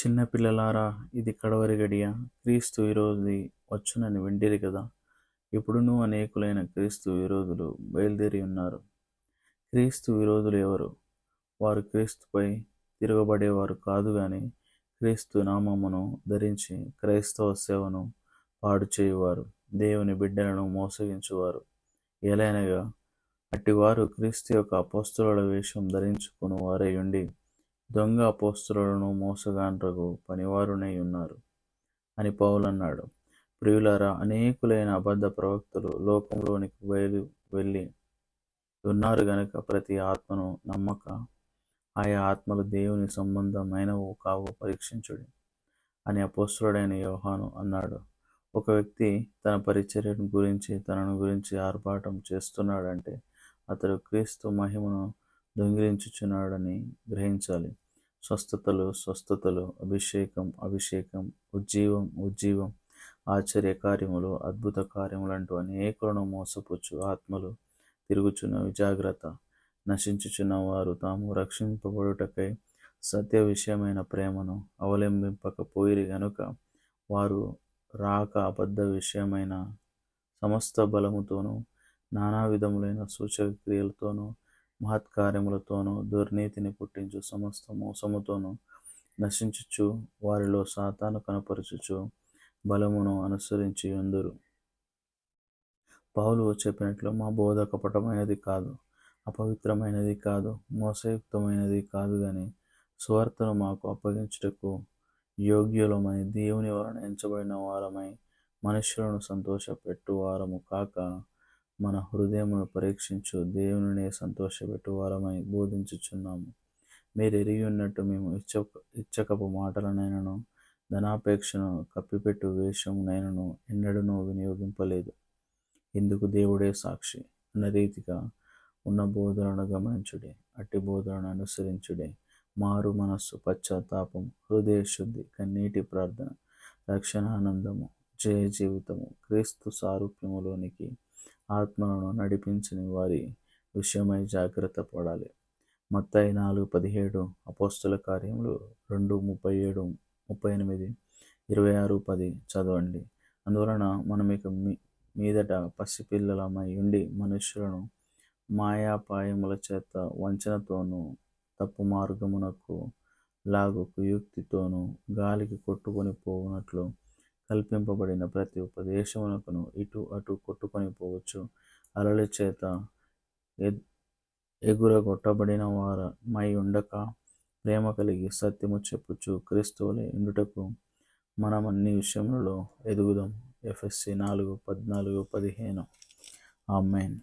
చిన్నపిల్లలారా ఇది కడవరి గడియ. క్రీస్తు విరోధి వచ్చునని వింటిరి కదా. ఇప్పుడును అనేకులైన క్రీస్తు విరోధులు బయలుదేరి ఉన్నారు. క్రీస్తు విరోధులు ఎవరు? వారు క్రీస్తుపై తిరగబడేవారు కాదు కానీ క్రీస్తు నామమును ధరించి క్రైస్తవ సేవను పాడు చేయువారు దేవుని బిడ్డలను మోసగించువారు. ఎలైనగా అట్టివారు క్రీస్తు యొక్క అపోస్తుల వేషం ధరించుకుని వారై ఉండి దొంగ అపోస్తులను మోసగాండ్రకు పనివారునై ఉన్నారు అని పౌలన్నాడు. ప్రియులారా అనేకులైన అబద్ధ ప్రవక్తలు లోకంలోనికి బయలు వెళ్ళి ఉన్నారు గనుక ప్రతి ఆత్మను నమ్మక ఆయా ఆత్మలు దేవుని సంబంధమైనవు కావు పరీక్షించుడి అని అపోస్తుడైన యోహాను అన్నాడు. ఒక వ్యక్తి తన పరిచర్యను గురించి తనను గురించి ఆర్భాటం చేస్తున్నాడంటే అతడు క్రీస్తు మహిమను దొంగిలించుచున్నాడని గ్రహించాలి. స్వస్థతలు స్వస్థతలు అభిషేకం అభిషేకం ఉజ్జీవం ఉజ్జీవం ఆశ్చర్య కార్యములు అద్భుత కార్యములు అంటూ అనేకులను మోసపుచ్చు ఆత్మలు. తిరుగుచున్న విజాగ్రత్త నశించుచున్న వారు తాము రక్షింపబడుటకై సత్య విషయమైన ప్రేమను అవలంబింపకపోయిరి గనుక వారు రాక అబద్ధ విషయమైన సమస్త బలముతోనూ నానా విధములైన సూచక క్రియలతోనూ మహత్కార్యములతోనూ దుర్నీతిని పుట్టించు సమస్త మోసముతోనూ నశించుచు వారిలో సాతాను కనపరచుచు బలమును అనుసరించి ఉందురు. పౌలు చెప్పినట్లు మా బోధ కపటమైనది కాదు అపవిత్రమైనది కాదు మోసయుక్తమైనది కాదు కానీ సువార్తను మాకు అప్పగించుటకు యోగ్యులమై దేవుని వలన ఎంచబడిన వారమై మనుషులను సంతోషపెట్టు వారము కాక మన హృదయమును పరీక్షించు. దేవునినే సంతోషపెట్టు వారమై బోధించుచున్నాము. మీరు ఎరిగి ఉన్నట్టు మేము ఇచ్చ ఇచ్చకపు మాటలనైనను ధనాపేక్షను కప్పిపెట్టు వేషమునైనను ఎన్నడూనూ వినియోగింపలేదు. ఇందుకు దేవుడే సాక్షి. అన్న రీతిగా ఉన్న బోధనను గమనించుడే. అట్టి బోధనను అనుసరించుడే. మారు మనస్సు పశ్చాత్తాపం హృదయ శుద్ధి కన్నీటి ప్రార్థన రక్షణ ఆనందము జయ జీవితము క్రీస్తు సారూప్యములోనికి ఆత్మను నడిపించని. వారి విషయమై జాగ్రత్త పడాలి. మత్తాయి నాలుగు పదిహేడు అపోస్తుల కార్యములు రెండు ముప్పై ఏడు ముప్పై ఎనిమిది ఇరవై ఆరు పది చదవండి. అందువలన మనం ఇక మీ మీదట పసిపిల్లలమై ఉండి మనుషులను మాయాపాయముల చేత వంచనతోనూ తప్పు మార్గమునకు లాగు కుయుక్తితోనూ గాలికి కొట్టుకొని పోవునట్లు కల్పింపబడిన ప్రతి ఉపదేశమునకును ఇటు అటు కొట్టుకొని పోవచ్చు. అలల చేత ఎగురగొట్టబడిన వారమై ఉండక ప్రేమ కలిగి సత్యము చెప్పుచు క్రీస్తువులే ఉండుటకు మనం అన్ని విషయములలో ఎదుగుదాం. ఎఫ్ఎస్సి నాలుగు పద్నాలుగు పదిహేను. ఆమెన్.